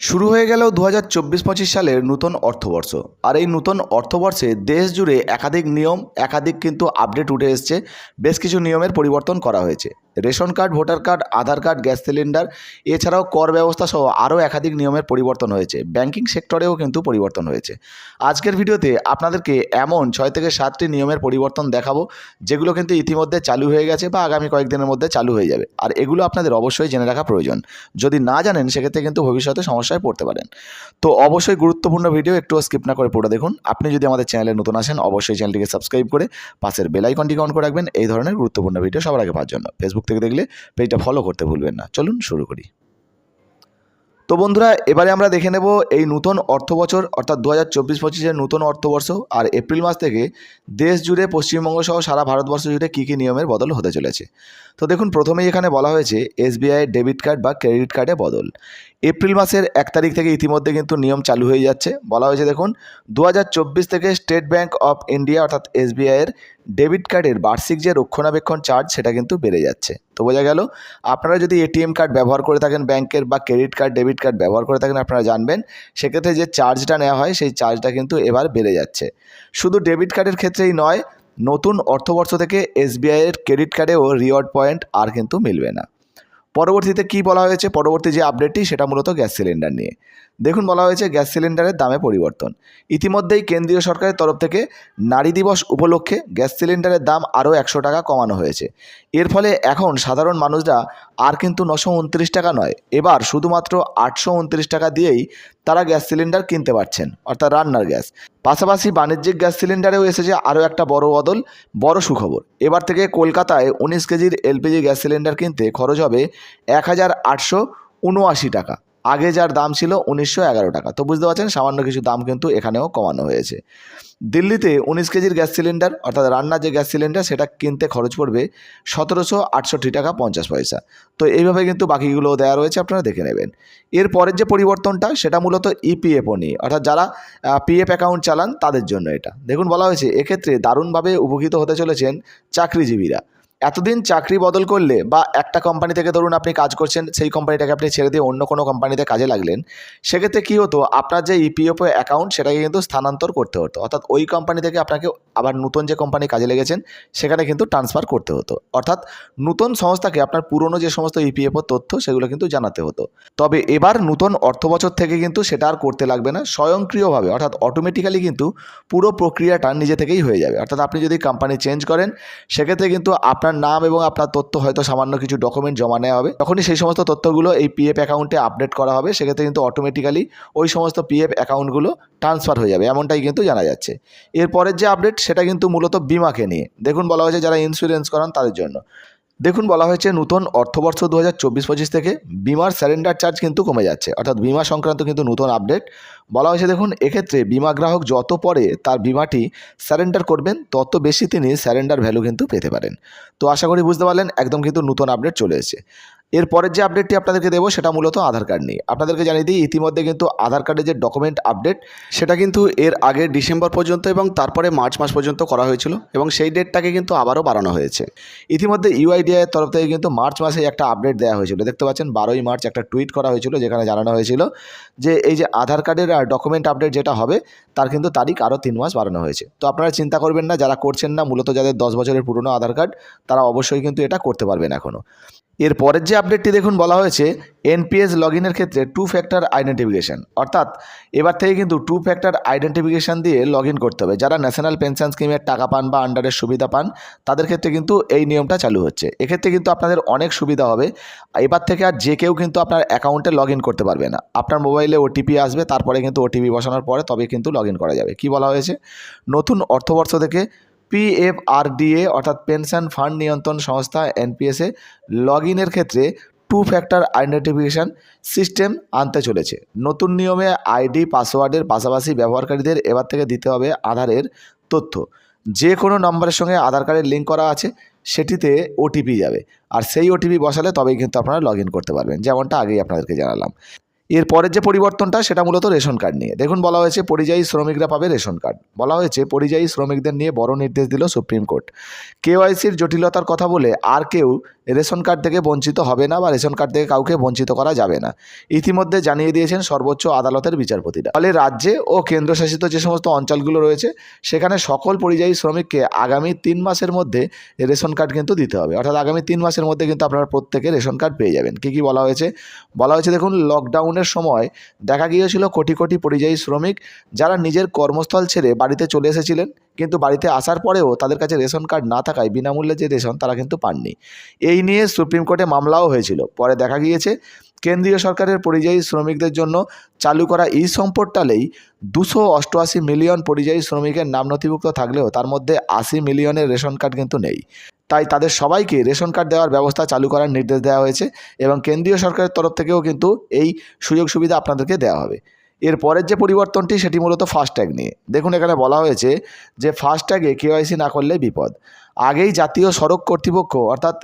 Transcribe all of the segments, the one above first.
শুরু হয়ে গেল দু হাজার চব্বিশ পঁচিশ সালের নূতন অর্থবর্ষ। আর এই নূতন অর্থবর্ষে দেশ জুড়ে একাধিক নিয়ম, একাধিক কিন্তু আপডেট উঠে এসছে। বেশ কিছু নিয়মের পরিবর্তন করা হয়েছে। Ration card, voter card, Aadhaar card, gas cylinder, এছাড়াও কর ব্যবস্থা সহ আরও একাধিক নিয়মের পরিবর্তন হয়েছে। ব্যাংকিং সেক্টরেও কিন্তু পরিবর্তন হয়েছে। আজকের ভিডিওতে আপনাদেরকে এমন ছয় থেকে সাতটি নিয়মের পরিবর্তন দেখাবো, যেগুলো কিন্তু ইতিমধ্যে চালু হয়ে গেছে বা আগামী কয়েকদিনের মধ্যে চালু হয়ে যাবে। আর এগুলো আপনাদের অবশ্যই জেনে রাখা প্রয়োজন। যদি না জানেন, সেক্ষেত্রে কিন্তু ভবিষ্যতে সমস্যায় পড়তে পারেন। তো অবশ্যই গুরুত্বপূর্ণ ভিডিও একটু স্কিপ না করে পড়ে দেখুন। আপনি যদি আমাদের চ্যানেলে নতুন আসেন, অবশ্যই চ্যানেলটিকে সাবস্ক্রাইব করে পাশের বেল আইকনটিকে অন করে রাখবেন। এই ধরনের গুরুত্বপূর্ণ ভিডিও সবার আগে পাওয়ার জন্য। ফেসবুক থেকে দেখলে পেজটা ফলো করতে ভুলবেন না। চলুন শুরু করি। তো বন্ধুরা, এবারে আমরা দেখে নেব এই নতুন অর্থ বছর অর্থাৎ দু হাজার চব্বিশ পঁচিশের নতুন অর্থবর্ষ আর এপ্রিল মাস থেকে দেশ জুড়ে পশ্চিমবঙ্গ সহ সারা ভারতবর্ষ জুড়ে কী কী নিয়মের বদল হতে চলেছে। তো দেখুন, প্রথমেই এখানে বলা হয়েছে এসবিআই ডেবিট কার্ড বা ক্রেডিট কার্ডে বদল। এপ্রিল মাসের এক তারিখ থেকে ইতিমধ্যে কিন্তু নিয়ম চালু হয়ে যাচ্ছে। বলা হয়েছে, দেখুন, দু হাজার চব্বিশ থেকে স্টেট ব্যাঙ্ক অফ ইন্ডিয়া, অর্থাৎ এসবিআইয়ের ডেবিট কার্ডের বার্ষিক যে রক্ষণাবেক্ষণ চার্জ, সেটা কিন্তু বেড়ে যাচ্ছে। তো বোঝা গেল, আপনারা যদি এটিএম কার্ড ব্যবহার করে থাকেন, ব্যাংকের বা ক্রেডিট কার্ড, ডেবিট কার্ড ব্যবহার করে থাকেন, আপনারা জানবেন, সেক্ষেত্রে যে চার্জটা নেওয়া হয়, সেই চার্জটা কিন্তু এবার বেড়ে যাচ্ছে। শুধু ডেবিট কার্ডের ক্ষেত্রেই নয়, নতুন অর্থবর্ষ থেকে এসবিআইয়ের ক্রেডিট কার্ডেও রিওয়ার্ড পয়েন্ট আর কিন্তু মিলবে না। পরবর্তীতে কি বলা হয়েছে? পরবর্তী যে আপডেটটি সেটা মূলত গ্যাস সিলিন্ডার নিয়ে। দেখুন, বলা হয়েছে গ্যাস সিলিন্ডারের দামে পরিবর্তন। ইতিমধ্যেই কেন্দ্রীয় সরকারের তরফ থেকে নারী দিবস উপলক্ষে গ্যাস সিলিন্ডারের দাম আরও একশো টাকা কমানো হয়েছে। এর ফলে এখন সাধারণ মানুষরা আর কিন্তু নশো উনত্রিশ টাকা নয়, এবার শুধুমাত্র আটশো উনত্রিশ টাকা দিয়েই তারা গ্যাস সিলিন্ডার কিনতে পারছেন, অর্থাৎ রান্নার গ্যাস। পাশাপাশি বাণিজ্যিক গ্যাস সিলিন্ডারেও এসেছে আরও একটা বড় বদল, বড় সুখবর। এবার থেকে কলকাতায় উনিশ কেজির এলপিজি গ্যাস সিলিন্ডার কিনতে খরচ হবে এক হাজার আটশো উনআশি টাকা। আগে যার দাম ছিল উনিশশো এগারো টাকা। তো বুঝতে পারছেন, সামান্য কিছু দাম কিন্তু এখানেও কমানো হয়েছে। দিল্লিতে উনিশ কেজির গ্যাস সিলিন্ডার, অর্থাৎ রান্নার যে গ্যাস সিলিন্ডার, সেটা কিনতে খরচ পড়বে সতেরোশো আটষট্টি টাকা পঞ্চাশ পয়সা। তো এইভাবে কিন্তু বাকিগুলো দেওয়া রয়েছে, আপনারা দেখে নেবেন। এর পরের যে পরিবর্তনটা, সেটা মূলত ইপিএফও নিয়ে, অর্থাৎ যারা পিএফ অ্যাকাউন্ট চালান, তাদের জন্য এটা। দেখুন, বলা হয়েছে, এক্ষেত্রে দারুণভাবে উপকৃত হতে চলেছেন চাকরিজীবীরা। এতদিন চাকরি বদল করলে বা একটা কোম্পানি থেকে ধরুন আপনি কাজ করছেন, সেই কোম্পানিটাকে আপনি ছেড়ে দিয়ে অন্য কোনো কোম্পানিতে কাজে লাগলেন, সেক্ষেত্রে কী হতো? আপনার যে ইপিএফও অ্যাকাউন্ট সেটাকে কিন্তু স্থানান্তর করতে হতো। অর্থাৎ ওই কোম্পানি থেকে আপনাকে আবার নতুন যে কোম্পানি কাজে লেগেছেন, সেখানে কিন্তু ট্রান্সফার করতে হতো। অর্থাৎ নতুন সংস্থাকে আপনার পুরনো যে সমস্ত ইপিএফও তথ্য, সেগুলো কিন্তু জানাতে হতো। তবে এবার নতুন অর্থবছর থেকে কিন্তু সেটা আর করতে লাগবে না, স্বয়ংক্রিয়ভাবে, অর্থাৎ অটোমেটিক্যালি কিন্তু পুরো প্রক্রিয়াটা নিজে থেকেই হয়ে যাবে। অর্থাৎ আপনি যদি কোম্পানি চেঞ্জ করেন, সেক্ষেত্রে কিন্তু আপনার নাম এবং আপনার তথ্য হয়তো সামান্য কিছু ডকুমেন্ট জমা নেওয়া হবে। তখনই সেই সমস্ত তথ্যগুলো এই পিএফ অ্যাকাউন্টে আপডেট করা হবে। সেক্ষেত্রে কিন্তু অটোমেটিক্যালি ওই সমস্ত পিএফ অ্যাকাউন্টগুলো ট্রান্সফার হয়ে যাবে, এমনটাই কিন্তু জানা যাচ্ছে। এরপরের যে আপডেট সেটা কিন্তু মূলত বিমাকে নিয়ে। দেখুন বলা হয়েছে যারা ইন্স্যুরেন্স করান তাদের জন্য। দেখুন, বলা হয়েছে নতুন অর্থবর্ষ দু হাজার চব্বিশ পঁচিশ থেকে বিমার স্যারেন্ডার চার্জ কিন্তু কমে যাচ্ছে। অর্থাৎ বিমা সংক্রান্ত কিন্তু নতুন আপডেট বলা হয়েছে, দেখুন, এক্ষেত্রে বিমা গ্রাহক যত পরে তার বিমাটি স্যারেন্ডার করবেন, তত বেশি তিনি স্যারেন্ডার ভ্যালু কিন্তু পেতে পারেন। তো আশা করি বুঝতে পারলেন, একদম কিন্তু নতুন আপডেট চলে এসেছে। এরপরের যে আপডেটটি আপনাদেরকে দেবো, সেটা মূলত আধার কার্ড নিয়ে। আপনাদেরকে জানিয়ে দিই, ইতিমধ্যে কিন্তু আধার কার্ডের যে ডকুমেন্ট আপডেট সেটা কিন্তু এর আগে ডিসেম্বর পর্যন্ত এবং তারপরে মার্চ মাস পর্যন্ত করা হয়েছিল এবং সেই ডেটটাকে কিন্তু আবারও বাড়ানো হয়েছে। ইতিমধ্যে ইউআইডিআই এর তরফ থেকে কিন্তু মার্চ মাসে একটা আপডেট দেওয়া হয়েছিল। দেখতে পাচ্ছেন, বারোই মার্চ একটা টুইট করা হয়েছিল, যেখানে জানানো হয়েছিল যে এই যে আধার কার্ডের ডকুমেন্ট আপডেট যেটা হবে, তার কিন্তু তারিখ আরও তিন মাস বাড়ানো হয়েছে। তো আপনারা চিন্তা করবেন না, যারা করছেন না, মূলত যাদের দশ বছরের পুরনো আধার কার্ড তারা অবশ্যই কিন্তু এটা করতে পারবেন এখনও এর পরের যে আপডেটটি দেখুন বলা হয়েছে এনপিএস লগ ইনের ক্ষেত্রে টু ফ্যাক্টর আইডেন্টিফিকেশান অর্থাৎ এবার থেকে কিন্তু টু ফ্যাক্টর আইডেন্টিফিকেশান দিয়ে লগ ইন করতে হবে। যারা ন্যাশনাল পেনশন স্কিমের টাকা পান বা আন্ডারের সুবিধা পান, তাদের ক্ষেত্রে কিন্তু এই নিয়মটা চালু হচ্ছে। এক্ষেত্রে কিন্তু আপনাদের অনেক সুবিধা হবে। এবার থেকে আর যে কেউ কিন্তু আপনার অ্যাকাউন্টে লগ ইন করতে পারবে না। আপনার মোবাইলে ওটিপি আসবে, তারপরে কিন্তু ওটিপি বসানোর পরে তবে কিন্তু লগ ইন করা যাবে। কি বলা হয়েছে? নতুন অর্থবর্ষ থেকে পিএফআরডিএ অর্থাৎ পেনশন ফান্ড নিয়ন্ত্রণ সংস্থা এনপিএসে লগ ইনের ক্ষেত্রে টু ফ্যাক্টর আইডেন্টিফিকেশান সিস্টেম আনতে চলেছে। নতুন নিয়মে আইডি পাসওয়ার্ডের পাশাপাশি ব্যবহারকারীদের এবার থেকে দিতে হবে আধারের তথ্য। যে কোনো নম্বরের সঙ্গে আধার কার্ডের লিঙ্ক করা আছে, সেটিতে ওটিপি যাবে। আর সেই ওটিপি বসালে তবেই কিন্তু আপনারা লগ করতে পারবেন। যেমনটা আগেই আপনাদেরকে জানালাম। এর পরের যে পরিবর্তনটা, সেটা মূলত রেশন কার্ড নিয়ে। দেখুন, বলা হয়েছে পরিযায়ী শ্রমিকরা পাবে রেশন কার্ড। বলা হয়েছে পরিযায়ী শ্রমিকদের নিয়ে বড় নির্দেশ দিল সুপ্রিম কোর্ট। কেওয়াইসির জটিলতার কথা বলে আর কেউ রেশন কার্ড থেকে বঞ্চিত হবে না বা রেশন কার্ড থেকে কাউকে বঞ্চিত করা যাবে না। ইতিমধ্যে জানিয়ে দিয়েছেন সর্বোচ্চ আদালতের বিচারপতিরা। ফলে রাজ্যে ও কেন্দ্রশাসিত যে সমস্ত অঞ্চলগুলো রয়েছে, সেখানে সকল পরিযায়ী শ্রমিককে আগামী তিন মাসের মধ্যে রেশন কার্ড কিন্তু দিতে হবে। অর্থাৎ আগামী তিন মাসের মধ্যে কিন্তু আপনারা প্রত্যেকে রেশন কার্ড পেয়ে যাবেন। কী কী বলা হয়েছে? বলা হয়েছে, দেখুন লকডাউনের সময় দেখা গিয়েছিল কোটি কোটি পরিযায়ী শ্রমিক যারা নিজের কর্মস্থল ছেড়ে বাড়িতে চলে এসেছিলেন, কিন্তু বাড়িতে আসার পরেও তাদের কাছে রেশন কার্ড না থাকায় বিনামূল্যে যে রেশন তারা কিন্তু পাননি। এই নিয়ে সুপ্রিম কোর্টে মামলাও হয়েছিল। পরে দেখা গিয়েছে, কেন্দ্রীয় সরকারের পরিযায়ী শ্রমিকদের জন্য চালু করা ই সম্পর্টালেই দুশো অষ্টআশি মিলিয়ন পরিযায়ী শ্রমিকের নাম নথিভুক্ত থাকলেও তার মধ্যে আশি মিলিয়নের রেশন কার্ড কিন্তু নেই। তাই তাদের সবাইকে রেশন কার্ড দেওয়ার ব্যবস্থা চালু করার নির্দেশ দেওয়া হয়েছে এবং কেন্দ্রীয় সরকারের তরফ থেকেও কিন্তু এই সুযোগ সুবিধা আপনাদেরকে দেওয়া হবে। এর পরের যে পরিবর্তনটি সেটি মূলত ফাস্ট্যাগ নিয়ে। দেখুন এখানে বলা হয়েছে যে ফাস্ট্যাগে কেওয়াইসি না করলে বিপদ। আগেই জাতীয় সড়ক কর্তৃপক্ষ, অর্থাৎ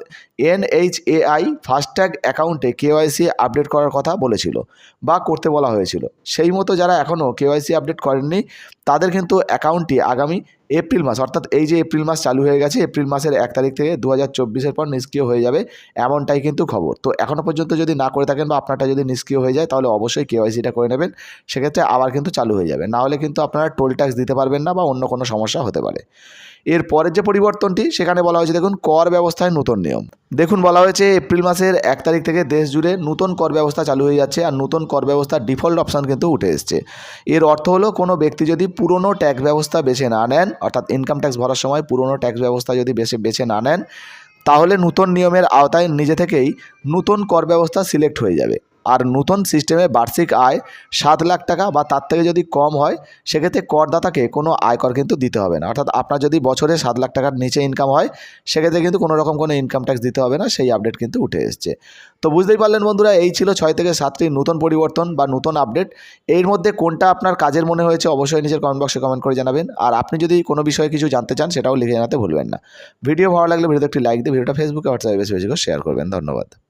এনএইচএআই, ফাস্ট্যাগ অ্যাকাউন্টে কেওয়াইসি আপডেট করার কথা বলেছিল বা করতে বলা হয়েছিল। সেই মতো যারা এখনও কেওয়াইসি আপডেট করেননি, তাদের কিন্তু অ্যাকাউন্টটি আগামী এপ্রিল মাস, অর্থাৎ এই যে এপ্রিল মাস চালু হয়ে গেছে, এপ্রিল মাসের এক তারিখ থেকে দু হাজার চব্বিশের পর নিষ্ক্রিয় হয়ে যাবে এমনটাই কিন্তু খবর। তো এখনও পর্যন্ত যদি না করে থাকেন বা আপনারটা যদি নিষ্ক্রিয় হয়ে যায়, তাহলে অবশ্যই কেওয়াইসিটা করে নেবেন। সেক্ষেত্রে আবার কিন্তু চালু হয়ে যাবে। না হলে কিন্তু আপনারা টোল ট্যাক্স দিতে পারবেন না বা অন্য কোনো সমস্যা হতে পারে। এর পরের যে পরিবর্তনটি সেখানে বলা হয়েছে, দেখুন, কর ব্যবস্থায় নতুন নিয়ম। দেখুন, বলা হয়েছে, এপ্রিল মাসের এক তারিখ থেকে দেশ জুড়ে নতুন কর ব্যবস্থা চালু হয়ে যাচ্ছে আর নতুন কর ব্যবস্থার ডিফল্ট অপশান কিন্তু উঠে এসছে। এর অর্থ হলো, কোনো ব্যক্তি যদি পুরনো ট্যাক্স ব্যবস্থা বেছে না নেন, অর্থাৎ ইনকাম ট্যাক্স ভরার সময় পুরনো ট্যাক্স ব্যবস্থা যদি বেছে বেছে না নেন, তাহলে নতুন নিয়মের আওতায় নিজে থেকেই নতুন কর ব্যবস্থা সিলেক্ট হয়ে যাবে। আর নতুন সিস্টেমে বার্ষিক আয় সাত লাখ টাকা বা তার থেকে যদি কম হয়, সেক্ষেত্রে করদাতাকে কোনো আয়কর কিন্তু দিতে হবে না। অর্থাৎ আপনার যদি বছরে সাত লাখ টাকার নিচে ইনকাম হয়, সেক্ষেত্রে কিন্তু কোনো রকম কোনো ইনকাম ট্যাক্স দিতে হবে না, সেই আপডেট কিন্তু উঠে এসছে। তো বুঝতেই পারলেন বন্ধুরা, এই ছিল ছয় থেকে সাতটি নতুন পরিবর্তন বা নতুন আপডেট এর মধ্যে কোনটা আপনার কাজের মনে হয়েছে, অবশ্যই নিজের কমেন্ট বক্সে কমেন্ট করে জানাবেন। আর আপনি যদি কোনো বিষয়ে কিছু জানতে চান, সেটাও লিখে জানাতে ভুলবেন না। ভিডিও ভালো লাগলে ভিডিওতে একটি লাইক দিয়ে, ভিডিওটা ফেসবুকে হোয়াটসঅ্যাপে বেশি বেশি করে শেয়ার করবেন। ধন্যবাদ।